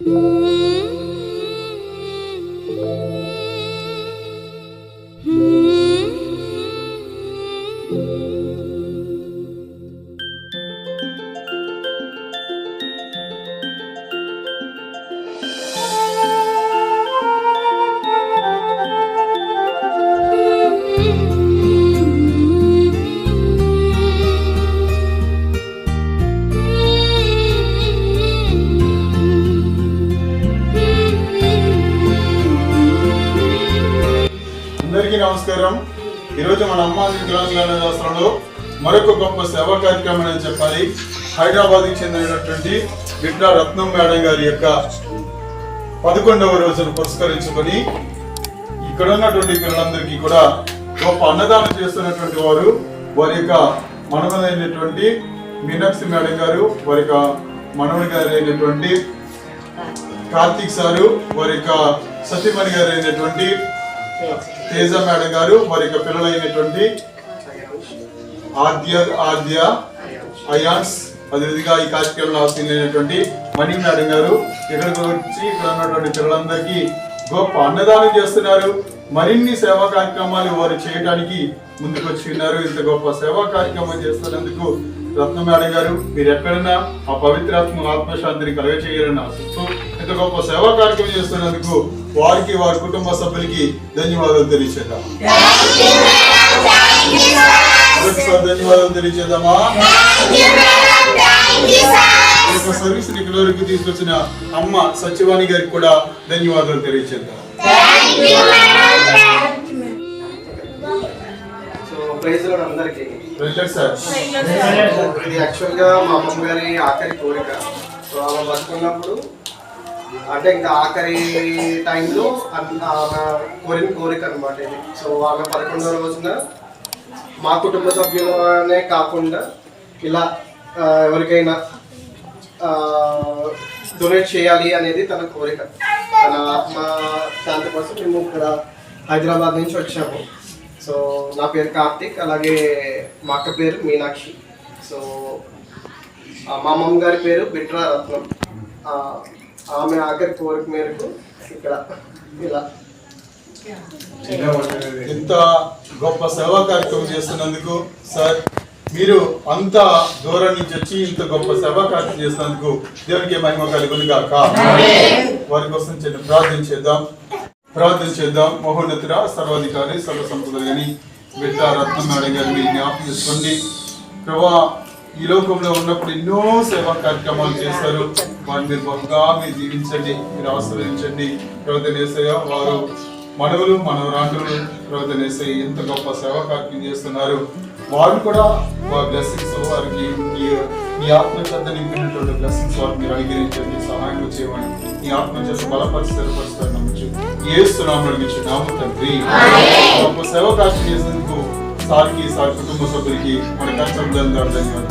嗯。అందరికీ నమస్కారం. ఈరోజు మన అమ్మాజీ తెలంగాణ రాష్ట్రంలో మరొక గొప్ప సేవా కార్యక్రమం అని చెప్పాలి. హైదరాబాద్కి చెందినటువంటి బిడ్డా రత్నం మేడం గారి యొక్క పదకొండవ రోజును పురస్కరించుకొని ఇక్కడ ఉన్నటువంటి పిల్లలందరికీ కూడా గొప్ప అన్నదానం చేస్తున్నటువంటి వారు వారి యొక్క మనవలైనటువంటి మీనాక్షి మేడం గారు వారి యొక్క మనవడి గారు అయినటువంటి కార్తీక్ సారు వారి యొక్క సతీమణి గారు అయినటువంటి తేజ మేడం గారు వారి యొక్క పిల్లలైనటువంటి ఆద్య ఆద్య అయాన్స్ అదేవిధంగా ఈ కార్యక్రమంలో ఆశీలైనటువంటి మణి మేడం గారు ఇక్కడికి వచ్చి ఇక్కడ ఉన్నటువంటి పిల్లలందరికీ గొప్ప అన్నదానం చేస్తున్నారు. మరిన్ని సేవా కార్యక్రమాలు వారు చేయడానికి ముందుకు వచ్చి ఉన్నారు ఇంత గొప్ప సేవా కార్యక్రమం చేస్తున్నందుకు రత్న మేడం గారు మీరు ఎక్కడన్నా ఆ పవిత్రాత్మ ఆత్మశాంతిని కలగచేయాలని ఆశిస్తూ ఇంత గొప్ప సేవా కార్యక్రమం చేస్తున్నందుకు వారికి వారి కుటుంబ సభ్యులకి ధన్యవాదాలు తెలియచేద్దాం. ధన్యవాదాలు తెలియచేద్దామా? సర్వీస్ ఇక్కడ వరకు తీసుకొచ్చిన అమ్మ సత్యవాణి గారికి కూడా ధన్యవాదాలు తెలియచేద్దాం. ఇది యాక్చువల్గా మా అమ్మమ్మ గారి ఆఖరి కోరిక. సో ఆమె బతుకున్నప్పుడు అంటే ఇంకా ఆఖరి టైంలో ఆమె కోరిన కోరిక అనమాట ఇది. సో ఆమె పదకొండవ రోజున మా కుటుంబ సభ్యులనే కాకుండా ఇలా ఎవరికైనా డొనేట్ చేయాలి అనేది తన కోరిక. తన ఆత్మ శాంతి కోసం మేము ఇక్కడ హైదరాబాద్ నుంచి వచ్చాము. సో నా పేరు కార్తిక్ అలాగే మా అక్క పేరు మీనాక్షి. సో మా అమ్మమ్మ గారి పేరు బిట్రా రత్నం ఆమె ఆఖరి కోరిక మేరకు ఇక్కడ ఇలా. ఇంత గొప్ప సేవా కార్యక్రమం చేస్తున్నందుకు సార్ మీరు అంత దూరం నుంచి వచ్చి ఇంత గొప్ప సేవా కార్యక్రమం చేస్తున్నందుకు దేవునికి మహిమ కలుగును కాక వారి కోసం చిన్న ప్రార్థన చేద్దాం. ప్రార్థన చేద్దాం. మహోన్నతుడ సర్వాధికారి సర్వ సంపద గాని బిడ్డ రత్నం మేడం గారిని మీరు జ్ఞాపకం చేసుకోండి. ప్రభా ఈ లోకంలో ఉన్నప్పుడు ఎన్నో సేవా కార్యక్రమాలు చేశారు వారిని మీరు బహుగా మీరు దీవించండి మీరు ఆశ్రయించండి. ప్రవర్తనేసయ్య వారు మనవలు మనవరాంటులు ప్రవర్తనేసయ్య ఎంత గొప్ప సేవా కార్యక్రమం చేస్తున్నారు. వారు కూడా వారి బ్లెస్సింగ్స్ వారికి మీ ఆత్మ చేత నింపినటువంటి బ్లెస్సింగ్స్ వారికి మీరు అనుగ్రహించండి సహాయం చేయమని మీ ఆత్మ చేత బలపరిచి స్థిరపరుస్తారు నమ్మచ్చు ఏస్తున్నాము అడిగించి నామ తండ్రి. గొప్ప సేవ కార్యక్రమం చేసినందుకు సార్కి సార్ కుటుంబ సభ్యులకి మన కష్టం ధన్యవాదాలు